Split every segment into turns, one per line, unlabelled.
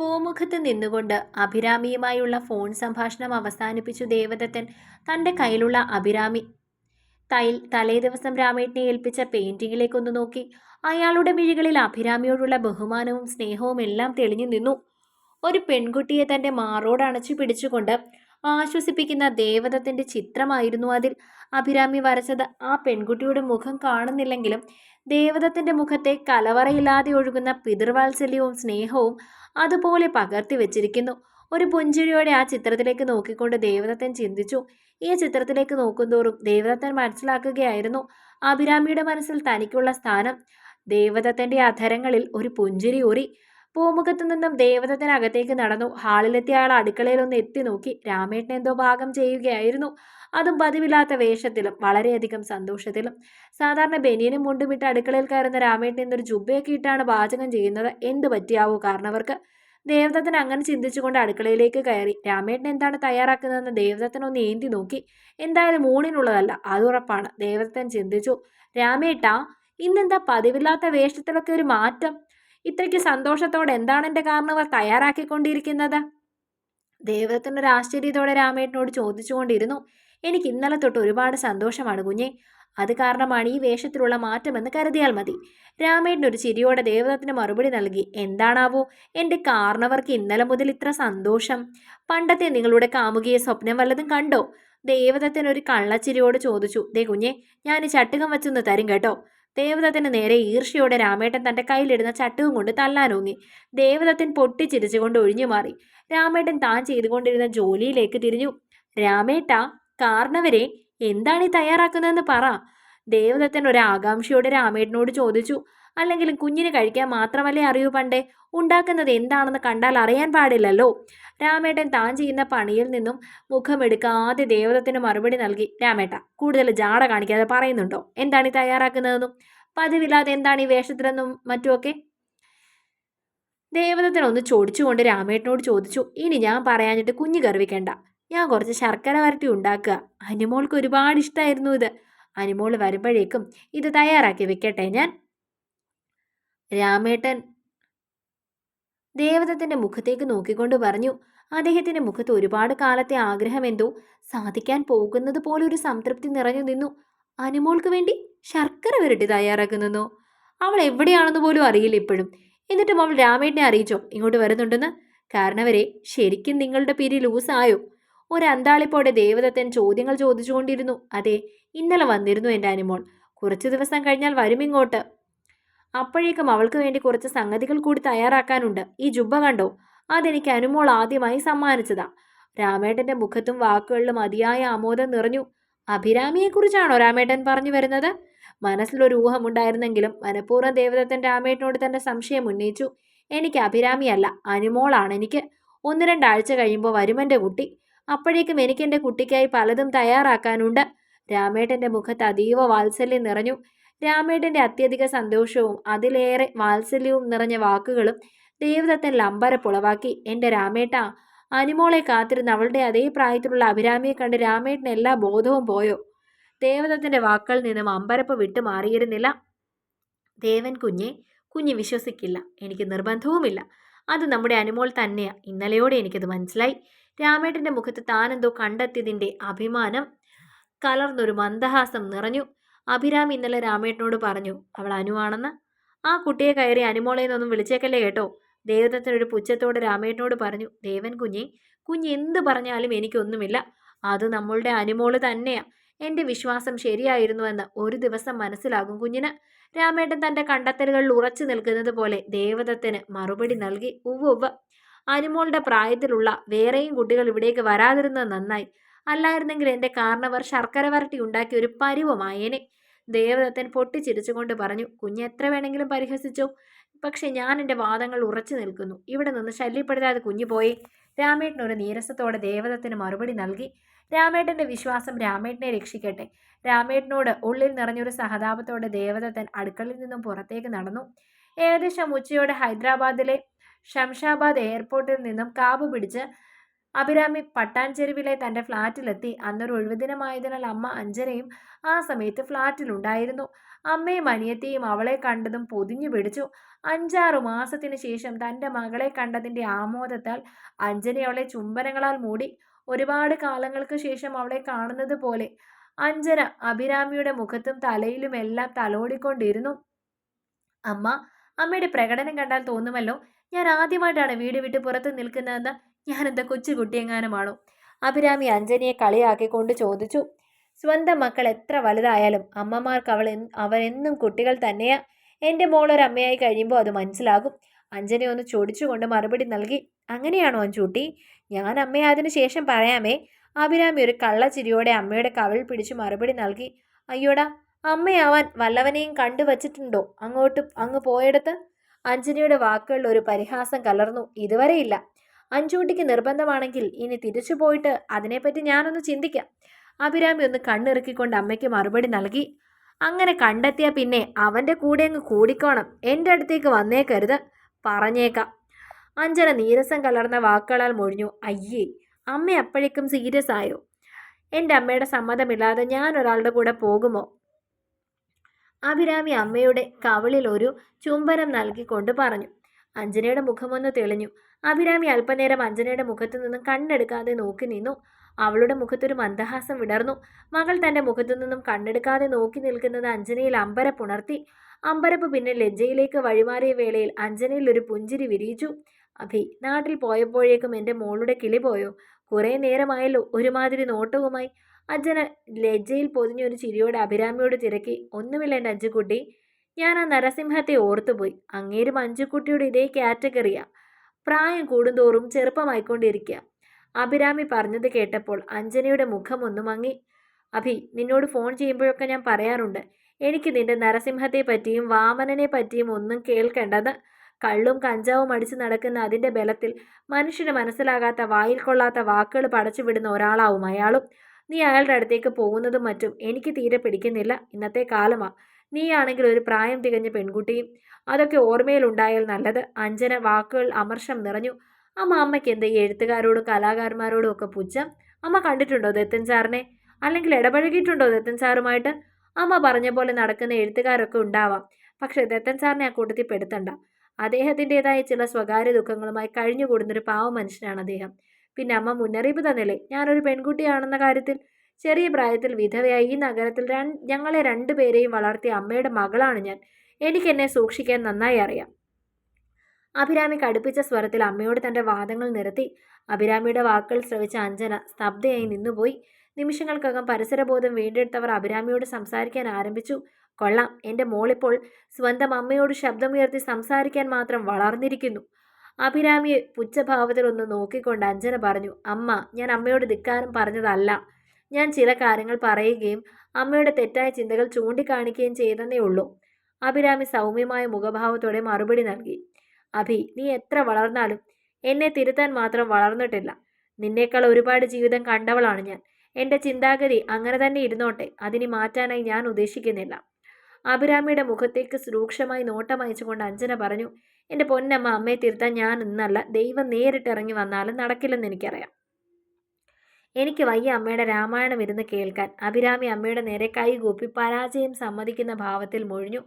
പൂമുഖത്ത് നിന്നുകൊണ്ട് അഭിരാമിയുമായുള്ള ഫോൺ സംഭാഷണം അവസാനിപ്പിച്ചു ദേവദത്തൻ. തന്റെ കയ്യിലുള്ള അഭിരാമി തൈൽ തലേ ദിവസം രാമേട്ടനെ ഏൽപ്പിച്ച പെയിന്റിങ്ങിലേക്കൊന്ന് നോക്കി. അയാളുടെ മിഴികളിൽ അഭിരാമിയോടുള്ള ബഹുമാനവും സ്നേഹവും എല്ലാം തെളിഞ്ഞു നിന്നു. ഒരു പെൺകുട്ടിയെ തന്റെ മാറോട് അണച്ചു പിടിച്ചുകൊണ്ട് ആശ്വസിപ്പിക്കുന്ന ദേവദത്തന്റെ ചിത്രമായിരുന്നു അതിൽ. അഭിരാമി വരച്ചത് ആ പെൺകുട്ടിയുടെ മുഖം കാണുന്നില്ലെങ്കിലും ദേവദത്തന്റെ മുഖത്തെ കലവറയില്ലാതെ ഒഴുകുന്ന പിതൃവാത്സല്യവും സ്നേഹവും അതുപോലെ പകർത്തി വെച്ചിരിക്കുന്നു. ഒരു പുഞ്ചിരിയോടെ ആ ചിത്രത്തിലേക്ക് നോക്കിക്കൊണ്ട് ദേവദത്തൻ ചിന്തിച്ചു. ഈ ചിത്രത്തിലേക്ക് നോക്കുന്തോറും ദേവദത്തൻ മനസ്സിലാക്കുകയായിരുന്നു. അഭിരാമിയുടെ മനസ്സിൽ തനിക്കുള്ള സ്ഥാനം. ദേവദത്തന്റെ അധരങ്ങളിൽ ഒരു പുഞ്ചിരി ഊറി പൂമുഖത്തു നിന്നും ദേവതത്തിനകത്തേക്ക് നടന്നു. ഹാളിലെത്തിയ ആൾ അടുക്കളയിൽ ഒന്ന് എത്തി നോക്കി. രാമേട്ടൻ എന്തോ ഭാഗം ചെയ്യുകയായിരുന്നു. അതും പതിവില്ലാത്ത വേഷത്തിലും വളരെയധികം സന്തോഷത്തിലും. സാധാരണ ബനിയനും മുണ്ടുമിട്ട് അടുക്കളയിൽ കയറുന്ന രാമേട്ടൻ എന്നൊരു ജുബയൊക്കെ ഇട്ടാണ് പാചകം ചെയ്യുന്നത്. എന്ത് പറ്റിയാവോ കാരണവർക്ക്. ദേവദത്തൻ അങ്ങനെ ചിന്തിച്ചുകൊണ്ട് അടുക്കളയിലേക്ക് കയറി. രാമേട്ടൻ എന്താണ് തയ്യാറാക്കുന്നതെന്ന് ദേവദത്തൻ ഒന്ന് ഏന്തി നോക്കി. എന്തായാലും ഊണിനുള്ളതല്ല അത് ഉറപ്പാണ്. ദേവദത്തൻ ചിന്തിച്ചു. രാമേട്ടാ ഇന്നെന്താ പതിവില്ലാത്ത വേഷത്തിലൊക്കെ ഒരു മാറ്റം? ഇത്രയ്ക്ക് സന്തോഷത്തോടെ എന്താണ് എന്റെ കാരണവർ തയ്യാറാക്കിക്കൊണ്ടിരിക്കുന്നത്? ദൈവത്തിനൊരു ആശ്ചര്യത്തോടെ രാമേട്ടനോട് ചോദിച്ചുകൊണ്ടിരുന്നു. എനിക്ക് ഇന്നലെ തൊട്ട് ഒരുപാട് സന്തോഷമാണ് കുഞ്ഞെ. അത് കാരണമാണ് ഈ വേഷത്തിലുള്ള മാറ്റമെന്ന് കരുതിയാൽ മതി. രാമേട്ടൻ ഒരു ചിരിയോടെ ദേവതത്തിന് മറുപടി നൽകി. എന്താണാവോ എന്റെ കാരണവർക്ക് ഇന്നലെ മുതൽ ഇത്ര സന്തോഷം. പണ്ടത്തെ നിങ്ങളുടെ കാമുകിയെ സ്വപ്നം വല്ലതും കണ്ടോ? ദേവതത്തിനൊരു കള്ളച്ചിരിയോട് ചോദിച്ചു. ദേ കുഞ്ഞെ ഞാൻ ഈ ചട്ടുകം വെച്ചൊന്ന് തരും കേട്ടോ. ദേവദത്തിന് നേരെ ഈർഷ്യയോടെ രാമേട്ടൻ തന്റെ കയ്യിലിടുന്ന ചട്ടവും കൊണ്ട് തല്ലാനോങ്ങി ദേവദത്തൻ പൊട്ടിച്ചിരിച്ചുകൊണ്ട് ഒഴിഞ്ഞു മാറി. രാമേട്ടൻ താൻ ചെയ്തുകൊണ്ടിരുന്ന ജോലിയിലേക്ക് തിരിഞ്ഞു. രാമേട്ട കാരണവരെ എന്താണ് ഈ തയ്യാറാക്കുന്നതെന്ന് പറ. ദേവദത്തൻ ഒരു ആകാംക്ഷയോടെ രാമേട്ടനോട് ചോദിച്ചു അല്ലെങ്കിലും കുഞ്ഞിന് കഴിക്കാൻ മാത്രമല്ലേ അറിയൂ പണ്ടേ? ഉണ്ടാക്കുന്നത് എന്താണെന്ന് കണ്ടാൽ അറിയാൻ പാടില്ലല്ലോ. രാമേട്ടൻ താൻ ചെയ്യുന്ന പണിയിൽ നിന്നും മുഖമെടുക്കാതെ ദേവദത്തിന് മറുപടി നൽകി രാമേട്ട കൂടുതൽ ജാട കാണിക്കാതെ പറയുന്നുണ്ടോ? എന്താണ് ഈ തയ്യാറാക്കുന്നതെന്നും? പതിവില്ലാതെ എന്താണ് ഈ വേഷത്തിലെന്നും മറ്റുമൊക്കെ? ദേവദത്തിനൊന്ന് ചോദിച്ചുകൊണ്ട് രാമേട്ടനോട് ചോദിച്ചു ഇനി ഞാൻ പറയാഞ്ഞിട്ട് കുഞ്ഞ് ഗർവിക്കേണ്ട. ഞാൻ കുറച്ച് ശർക്കര വരട്ടി ഉണ്ടാക്കുക. അനുമോൾക്ക് ഒരുപാട് ഇഷ്ടമായിരുന്നു ഇത്. അനിമോൾ വരുമ്പോഴേക്കും ഇത് തയ്യാറാക്കി വെക്കട്ടെ ഞാൻ. രാമേട്ടൻ ദേവതത്തിന്റെ മുഖത്തേക്ക് നോക്കിക്കൊണ്ട് പറഞ്ഞു അദ്ദേഹത്തിന്റെ മുഖത്ത് ഒരുപാട് കാലത്തെ ആഗ്രഹമെന്തോ സാധിക്കാൻ പോകുന്നത് പോലെ ഒരു സംതൃപ്തി നിറഞ്ഞു നിന്നു. അനുമോൾക്ക് വേണ്ടി ശർക്കര വരട്ടി തയ്യാറാക്കുന്നു അവൾ എവിടെയാണെന്ന് പോലും അറിയില്ല ഇപ്പോഴും. എന്നിട്ടും അവൾ രാമേട്ടനെ അറിയിച്ചോ? ഇങ്ങോട്ട് വരുന്നുണ്ടെന്ന്? കാരണവരെ ശരിക്കും നിങ്ങളുടെ പിരി ലൂസായോ? ഒരു ദേവദത്തൻ ചോദ്യങ്ങൾ ചോദിച്ചുകൊണ്ടിരുന്നു. അതെ ഇന്നലെ വന്നിരുന്നു എന്റെ അനിമോൾ. കുറച്ച് ദിവസം കഴിഞ്ഞാൽ വരും ഇങ്ങോട്ട്. അപ്പോഴേക്കും അവൾക്ക് വേണ്ടി കുറച്ച് സംഗതികൾ കൂടി തയ്യാറാക്കാനുണ്ട്. ഈ ജുബ്ബ കണ്ടോ? അതെനിക്ക് അനുമോൾ ആദ്യമായി സമ്മാനിച്ചതാ. രാമേട്ടന്റെ മുഖത്തും വാക്കുകളിലും അതിയായ ആമോദം നിറഞ്ഞു. അഭിരാമിയെക്കുറിച്ചാണോ രാമേട്ടൻ പറഞ്ഞു വരുന്നത്? മനസ്സിലൊരു ഊഹമുണ്ടായിരുന്നെങ്കിലും മനഃപൂർവം ദേവദത്തൻ രാമേട്ടനോട് തന്നെ സംശയം ഉന്നയിച്ചു. എനിക്ക് അഭിരാമിയല്ല അനുമോളാണ് എനിക്ക്. ഒന്ന് രണ്ടാഴ്ച കഴിയുമ്പോൾ വരുമെന്റെ കുട്ടി. അപ്പോഴേക്കും എനിക്കെന്റെ കുട്ടിക്കായി പലതും തയ്യാറാക്കാനുണ്ട്. രാമേട്ടന്റെ മുഖത്ത് അതീവ വാത്സല്യം നിറഞ്ഞു. രാമേട്ടന്റെ അത്യധിക സന്തോഷവും അതിലേറെ വാത്സല്യവും നിറഞ്ഞ വാക്കുകളും ദേവദത്തൻ പുളവാക്കി. എന്റെ രാമേട്ട അനുമോളെ കാത്തിരുന്ന അവളുടെ അതേ പ്രായത്തിലുള്ള അഭിരാമിയെ കണ്ട് രാമേട്ടന് എല്ലാ ബോധവും പോയോ ദേവദത്തന്റെ വാക്കുകളിൽ നിന്നും അമ്പരപ്പ് വിട്ടു മാറിയിരുന്നില്ല. ദേവൻ കുഞ്ഞെ കുഞ്ഞ് വിശ്വസിക്കില്ല. എനിക്ക് നിർബന്ധവുമില്ല. അത് നമ്മുടെ അനുമോൾ തന്നെയാ. ഇന്നലെയോടെ എനിക്കത് മനസ്സിലായി. രാമേട്ടന്റെ മുഖത്ത് താനെന്തോ കണ്ടെത്തിയതിന്റെ അഭിമാനം കലർന്നൊരു മന്ദഹാസം നിറഞ്ഞു. അഭിരാമി ഇന്നലെ രാമേട്ടനോട് പറഞ്ഞു അവൾ അനുവാണെന്ന്. ആ കുട്ടിയെ കയറി അനുമോളെ നിന്നൊന്നും വിളിച്ചേക്കല്ലേ കേട്ടോ. ദേവദത്തനൊരു പുച്ഛത്തോടെ രാമേട്ടനോട് പറഞ്ഞു ദേവൻ കുഞ്ഞെ കുഞ്ഞ് എന്ത് പറഞ്ഞാലും എനിക്കൊന്നുമില്ല. അത് നമ്മളുടെ അനുമോൾ തന്നെയാ. എന്റെ വിശ്വാസം ശരിയായിരുന്നുവെന്ന് ഒരു ദിവസം മനസ്സിലാകും കുഞ്ഞിന്. രാമേട്ടൻ തന്റെ കണ്ടെത്തലുകളിൽ ഉറച്ചു നിൽക്കുന്നത് പോലെ ദേവദത്തിന് മറുപടി നൽകി. ഉവ്വ് ഉവ്വ്. അനുമോളുടെ പ്രായത്തിലുള്ള വേറെയും കുട്ടികൾ ഇവിടേക്ക് വരാതിരുന്നത് നന്നായി. അല്ലായിരുന്നെങ്കിൽ എന്റെ കാരണവർ ശർക്കര വരട്ടി ഉണ്ടാക്കിയ ഒരു പരുവമായേനെ. ദേവദത്തൻ പൊട്ടിച്ചിരിച്ചുകൊണ്ട് പറഞ്ഞു കുഞ്ഞ് എത്ര വേണമെങ്കിലും പരിഹസിച്ചോ. പക്ഷെ ഞാൻ എന്റെ വാദങ്ങൾ ഉറച്ചു നിൽക്കുന്നു. ഇവിടെ നിന്ന് ശല്യപ്പെടുത്താതെ കുഞ്ഞു പോയി. രാമേട്ടൻ ഒരു നീരസത്തോടെ ദേവദത്തിന് മറുപടി നൽകി. രാമേട്ടന്റെ വിശ്വാസം രാമേട്ടനെ രക്ഷിക്കട്ടെ. രാമേട്ടനോട് ഉള്ളിൽ നിറഞ്ഞൊരു സഹതാപത്തോടെ ദേവദത്തൻ അടുക്കളയിൽ നിന്നും പുറത്തേക്ക് നടന്നു. ഏകദേശം ഉച്ചയോടെ ഹൈദരാബാദിലെ ഷംഷാബാദ് എയർപോർട്ടിൽ നിന്നും കാബ് പിടിച്ച് അഭിരാമി പട്ടാഞ്ചെരുവിലെ തന്റെ ഫ്ലാറ്റിലെത്തി. അന്നൊരു ഒഴിവുദിനമായതിനാൽ അമ്മ അഞ്ജനയും ആ സമയത്ത് ഫ്ലാറ്റിലുണ്ടായിരുന്നു. അമ്മയും അനിയത്തിയും അവളെ കണ്ടതും പൊതിഞ്ഞു പിടിച്ചു. അഞ്ചാറു മാസത്തിനു ശേഷം തന്റെ മകളെ കണ്ടതിന്റെ ആമോദത്താൽ അഞ്ജന അവളെ ചുംബനങ്ങളാൽ മൂടി. ഒരുപാട് കാലങ്ങൾക്ക് ശേഷം അവളെ കാണുന്നത് പോലെ അഞ്ജന അഭിരാമിയുടെ മുഖത്തും തലയിലുമെല്ലാം തലോടിക്കൊണ്ടിരുന്നു. അമ്മ അമ്മയുടെ പ്രകടനം കണ്ടാൽ തോന്നുമല്ലോ? ഞാൻ ആദ്യമായിട്ടാണ് വീട് വിട്ട് പുറത്ത് നിൽക്കുന്നതെന്ന് ഞാനെന്താ കൊച്ചു കുട്ടിയെങ്ങാനുമാണോ അഭിരാമി അഞ്ജനിയെ കളിയാക്കിക്കൊണ്ട് ചോദിച്ചു. സ്വന്തം മക്കൾ എത്ര വലുതായാലും അമ്മമാർക്ക് അവൾ അവരെന്നും കുട്ടികൾ തന്നെയാ. എന്റെ മോളൊരമ്മയായി കഴിയുമ്പോൾ അത് മനസ്സിലാകും. അഞ്ജനെ ഒന്ന് ചൊടിച്ചുകൊണ്ട് മറുപടി നൽകി. അങ്ങനെയാണോ അഞ്ചൂട്ടി ഞാൻ അമ്മയെ അതിനു ശേഷം പറയാമേ. അഭിരാമി ഒരു കള്ളച്ചിരിയോടെ അമ്മയുടെ കവിൾ പിടിച്ച് മറുപടി നൽകി. അയ്യോടാ അമ്മയാവാൻ വല്ലവനെയും കണ്ടുവച്ചിട്ടുണ്ടോ? അങ്ങോട്ട് അങ്ങ് പോയെടുത്ത്? അഞ്ജനിയുടെ വാക്കുകളിൽ ഒരു പരിഹാസം കലർന്നു. ഇതുവരെയില്ല. അഞ്ചൂട്ടിക്ക് നിർബന്ധമാണെങ്കിൽ ഇനി തിരിച്ചു പോയിട്ട് അതിനെപ്പറ്റി ഞാനൊന്ന് ചിന്തിക്കാം. അഭിരാമി ഒന്ന് കണ്ണിറുക്കിക്കൊണ്ട് അമ്മയ്ക്ക് മറുപടി നൽകി. അങ്ങനെ കണ്ടെത്തിയ പിന്നെ അവന്റെ കൂടെ അങ്ങ് കൂടിക്കോണം. എന്റെ അടുത്തേക്ക് വന്നേക്കരുത്. പറഞ്ഞേക്കാം. അഞ്ജന നീരസം കലർന്ന വാക്കുകളാൽ മൊഴിഞ്ഞു. അയ്യേ അമ്മ അപ്പോഴേക്കും സീരിയസ് ആയോ? എന്റെ അമ്മയുടെ സമ്മതമില്ലാതെ ഞാൻ ഒരാളുടെ കൂടെ പോകുമോ? അഭിരാമി അമ്മയുടെ കവളിൽ ഒരു ചുംബനം നൽകിക്കൊണ്ട് പറഞ്ഞു. അഞ്ജനയുടെ മുഖമൊന്ന് തെളിഞ്ഞു. അഭിരാമി അല്പനേരം അഞ്ജനയുടെ മുഖത്തു നിന്നും കണ്ണെടുക്കാതെ നോക്കി നിന്നു. അവളുടെ മുഖത്തൊരു മന്ദഹാസം വിടർന്നു. മകൾ തന്റെ മുഖത്തു നിന്നും കണ്ണെടുക്കാതെ നോക്കി നിൽക്കുന്നത് അഞ്ജനയിൽ അമ്പരപ്പുണർത്തി അമ്പരപ്പ് പിന്നെ ലജ്ജയിലേക്ക് വഴിമാറിയ വേളയിൽ അഞ്ജനയിൽ ഒരു പുഞ്ചിരി വിരിയിച്ചു. അഭി നാട്ടിൽ പോയപ്പോഴേക്കും എന്റെ മോളുടെ കിളി പോയോ? കുറേ നേരമായല്ലോ ഒരുമാതിരി നോട്ടവുമായി. അഞ്ജന ലജ്ജയിൽ പൊതിഞ്ഞൊരു ചിരിയോടെ അഭിരാമിയോട് തിരക്കി. ഒന്നുമില്ല എന്റെ അഞ്ചുകുട്ടി. ഞാൻ ആ നരസിംഹത്തെ ഓർത്തുപോയി അങ്ങേര് മഞ്ജുക്കുട്ടിയുടെ ഇതേ കാറ്റഗറിയാ പ്രായം കൂടുന്തോറും ചെറുപ്പമായിക്കൊണ്ടിരിക്കുക അഭിരാമി പറഞ്ഞത് കേട്ടപ്പോൾ അഞ്ജനയുടെ മുഖം ഒന്ന് മങ്ങി. അഭി നിന്നോട് ഫോൺ ചെയ്യുമ്പോഴൊക്കെ ഞാൻ പറയാറുണ്ട്. എനിക്ക് നിന്റെ നരസിംഹത്തെ പറ്റിയും വാമനനെ പറ്റിയും ഒന്നും കേൾക്കേണ്ടത് കള്ളും കഞ്ചാവും അടിച്ചു നടക്കുന്ന അതിന്റെ ബലത്തിൽ മനുഷ്യന് മനസ്സിലാകാത്ത വായിൽ കൊള്ളാത്ത വാക്കുകൾ പടച്ചുവിടുന്ന ഒരാളാവും അയാളും. നീ അയാളുടെ അടുത്തേക്ക് പോകുന്നതും മറ്റും എനിക്ക് തീരെ പിടിക്കുന്നില്ല. ഇന്നത്തെ കാലമാ. നീയാണെങ്കിൽ ഒരു പ്രായം തികഞ്ഞ പെൺകുട്ടിയും അതൊക്കെ ഓർമ്മയിലുണ്ടായാൽ നല്ലത്. അഞ്ജന വാക്കുകൾ അമർഷം നിറഞ്ഞു. അമ്മ അമ്മയ്ക്ക് എന്ത് എഴുത്തുകാരോടും കലാകാരന്മാരോടും ഒക്കെ പുച്ഛം? അമ്മ കണ്ടിട്ടുണ്ടോ ദത്തൻ സാറിനെ? അല്ലെങ്കിൽ ഇടപഴകിയിട്ടുണ്ടോ ദത്തൻ സാറുമായിട്ട്? അമ്മ പറഞ്ഞ പോലെ നടക്കുന്ന എഴുത്തുകാരൊക്കെ ഉണ്ടാവാം. പക്ഷേ ദത്തൻ സാറിനെ ആ കൂട്ടത്തിൽ പെടുത്തണ്ട. അദ്ദേഹത്തിന്റെതായ ചില സ്വകാര്യ ദുഃഖങ്ങളുമായി കഴിഞ്ഞുകൂടുന്നൊരു പാവ മനുഷ്യനാണ് അദ്ദേഹം. പിന്നെ അമ്മ മുന്നറിയിപ്പ് തന്നില്ലേ? ഞാനൊരു പെൺകുട്ടിയാണെന്ന കാര്യത്തിൽ? ചെറിയ പ്രായത്തിൽ വിധവയായി ഈ നഗരത്തിൽ ഞങ്ങളെ രണ്ടുപേരെയും വളർത്തിയ അമ്മയുടെ മകളാണ് ഞാൻ. എനിക്കെന്നെ സൂക്ഷിക്കാൻ നന്നായി അറിയാം. അഭിരാമി കടുപ്പിച്ച സ്വരത്തിൽ അമ്മയോട് തന്റെ വാദങ്ങൾ നിരത്തി. അഭിരാമിയുടെ വാക്കുകൾ ശ്രവിച്ച അഞ്ജന സ്തബ്ധയായി നിന്നുപോയി. നിമിഷങ്ങൾക്കകം പരിസരബോധം വീണ്ടെടുത്തവർ അഭിരാമിയോട് സംസാരിക്കാൻ ആരംഭിച്ചു. കൊള്ളാം എന്റെ മോളിപ്പോൾ സ്വന്തം അമ്മയോട് ശബ്ദമുയർത്തി സംസാരിക്കാൻ മാത്രം വളർന്നിരിക്കുന്നു. അഭിരാമിയെ പുച്ഛഭാവത്തിൽ ഒന്ന് നോക്കിക്കൊണ്ട് അഞ്ജന പറഞ്ഞു അമ്മ ഞാൻ അമ്മയോട് ധിക്കാരം പറഞ്ഞതല്ല. ഞാൻ ചില കാര്യങ്ങൾ പറയുകയും അമ്മയുടെ തെറ്റായ ചിന്തകൾ ചൂണ്ടിക്കാണിക്കുകയും ചെയ്തെന്നേ ഉള്ളൂ. അഭിരാമി സൗമ്യമായ മുഖഭാവത്തോടെ മറുപടി നൽകി അഭി നീ എത്ര വളർന്നാലും എന്നെ തിരുത്താൻ മാത്രം വളർന്നിട്ടില്ല. നിന്നേക്കാൾ ഒരുപാട് ജീവിതം കണ്ടവളാണ് ഞാൻ. എന്റെ ചിന്താഗതി അങ്ങനെ തന്നെ ഇരുന്നോട്ടെ. അതിനി മാറ്റാനായി ഞാൻ ഉദ്ദേശിക്കുന്നില്ല. അഭിരാമിയുടെ മുഖത്തേക്ക് രൂക്ഷമായി നോട്ടമയച്ചുകൊണ്ട് അഞ്ജന പറഞ്ഞു എന്റെ പൊന്നമ്മ അമ്മയെ തിരുത്താൻ ഞാൻ ഇന്നല്ല. ദൈവം നേരിട്ട് ഇറങ്ങി വന്നാലും നടക്കില്ലെന്ന് എനിക്കറിയാം. എനിക്ക് വയ്യ അമ്മയുടെ രാമായണം ഇരുന്ന് കേൾക്കാൻ. അഭിരാമി അമ്മയുടെ നേരെ കൈകൂപ്പി പരാജയം സമ്മതിക്കുന്ന ഭാവത്തിൽ മൊഴിഞ്ഞു.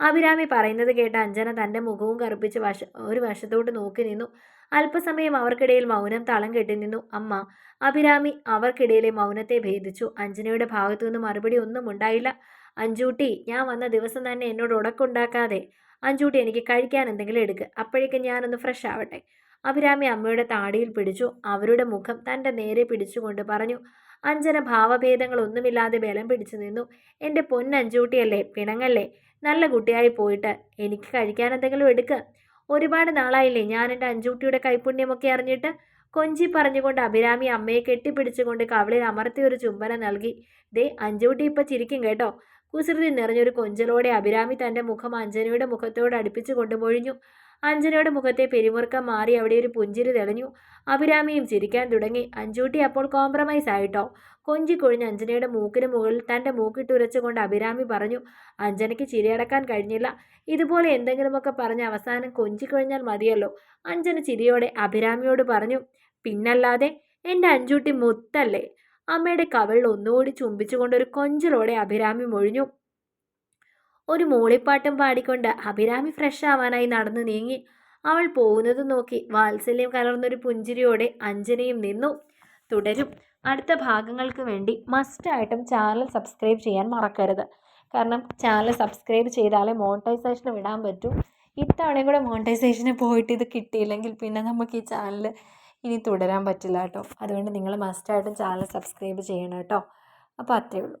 അഭിരാമി പറയുന്നത് കേട്ട അഞ്ജന തന്റെ മുഖവും കറുപ്പിച്ച് വശ ഒരു വശത്തോട്ട് നോക്കി നിന്നു. അല്പസമയം അവർക്കിടയിൽ മൗനം തളം കെട്ടി നിന്നു. അമ്മ അഭിരാമി അവർക്കിടയിലെ മൗനത്തെ ഭേദിച്ചു. അഞ്ജനയുടെ ഭാഗത്തുനിന്ന് മറുപടി ഒന്നും ഉണ്ടായില്ല. അഞ്ചൂട്ടി ഞാൻ വന്ന ദിവസം തന്നെ എന്നോട് ഉടക്കുണ്ടാക്കാതെ അഞ്ചൂട്ടി എനിക്ക് കഴിക്കാൻ എന്തെങ്കിലും എടുക്ക്. അപ്പോഴേക്കും ഞാനൊന്ന് ഫ്രഷ് ആവട്ടെ. അഭിരാമി അമ്മയുടെ താടിയിൽ പിടിച്ചു അവരുടെ മുഖം തന്റെ നേരെ പിടിച്ചുകൊണ്ട് പറഞ്ഞു അഞ്ജന ഭാവഭേദങ്ങളൊന്നുമില്ലാതെ ബലം പിടിച്ചു നിന്നു. എന്റെ പൊന്നഞ്ചൂട്ടിയല്ലേ പിണങ്ങല്ലേ? നല്ല കുട്ടിയായി പോയിട്ട് എനിക്ക് കഴിക്കാൻ എന്തെങ്കിലും എടുക്ക്. ഒരുപാട് നാളായില്ലേ ഞാൻ എന്റെ അഞ്ചൂട്ടിയുടെ കൈപുണ്യമൊക്കെ അറിഞ്ഞിട്ട്? കൊഞ്ചി പറഞ്ഞുകൊണ്ട് അഭിരാമി അമ്മയെ കെട്ടിപ്പിടിച്ചുകൊണ്ട് കവളിൽ അമർത്തി ഒരു ചുംബനം നൽകി. ദേ അഞ്ചൂട്ടി ഇപ്പം ചിരിക്കും കേട്ടോ. കുസൃതി നിറഞ്ഞൊരു കൊഞ്ചലോടെ അഭിരാമി തന്റെ മുഖം അഞ്ജനയുടെ മുഖത്തോട് അടുപ്പിച്ച് കൊണ്ടുപൊഴിഞ്ഞു അഞ്ജനയുടെ മുഖത്തെ പെരുമുറുക്കം മാറി അവിടെ ഒരു പുഞ്ചിരി തെളിഞ്ഞു. അഭിരാമിയും ചിരിക്കാൻ തുടങ്ങി. അഞ്ചൂട്ടി അപ്പോൾ കോംപ്രമൈസ് ആയിട്ടോ? കൊഞ്ചിക്കൊഴിഞ്ഞ് അഞ്ജനയുടെ മൂക്കിന് മുകളിൽ തന്റെ മൂക്കിട്ടുരച്ചുകൊണ്ട് അഭിരാമി പറഞ്ഞു അഞ്ജനയ്ക്ക് ചിരിയടക്കാൻ കഴിഞ്ഞില്ല. ഇതുപോലെ എന്തെങ്കിലുമൊക്കെ പറഞ്ഞ് അവസാനം കൊഞ്ചിക്കൊഴിഞ്ഞാൽ മതിയല്ലോ. അഞ്ജന ചിരിയോടെ അഭിരാമിയോട് പറഞ്ഞു പിന്നല്ലാതെ എന്റെ അഞ്ചൂട്ടി മുത്തല്ലേ? അമ്മയുടെ കവിളിൽ ഒന്നുകൂടി ചുംബിച്ചുകൊണ്ട് ഒരു കൊഞ്ചലോടെ അഭിരാമി മൊഴിഞ്ഞു. ഒരു മൂളിപ്പാട്ടും പാടിക്കൊണ്ട് അഭിരാമി ഫ്രഷ് ആവാനായി നടന്നു നീങ്ങി. അവൾ പോകുന്നത് നോക്കി വാത്സല്യം കലർന്നൊരു പുഞ്ചിരിയോടെ അഞ്ജനയും നിന്നു. തുടരും. അടുത്ത ഭാഗങ്ങൾക്ക് വേണ്ടി മസ്റ്റായിട്ടും ചാനൽ സബ്സ്ക്രൈബ് ചെയ്യാൻ മറക്കരുത്. കാരണം ചാനൽ സബ്സ്ക്രൈബ് ചെയ്താലേ മോണിറ്റൈസേഷൻ വിടാൻ പറ്റൂ. ഇത്തവണയും കൂടെ മോണിറ്റൈസേഷന് പോയിട്ട് ഇത് കിട്ടിയില്ലെങ്കിൽ പിന്നെ നമുക്ക് ഈ ചാനൽ ഇനി തുടരാൻ പറ്റില്ല കേട്ടോ. അതുകൊണ്ട് നിങ്ങൾ മസ്റ്റായിട്ടും ചാനൽ സബ്സ്ക്രൈബ് ചെയ്യണം കേട്ടോ. അപ്പോൾ അത്രയേ ഉള്ളൂ.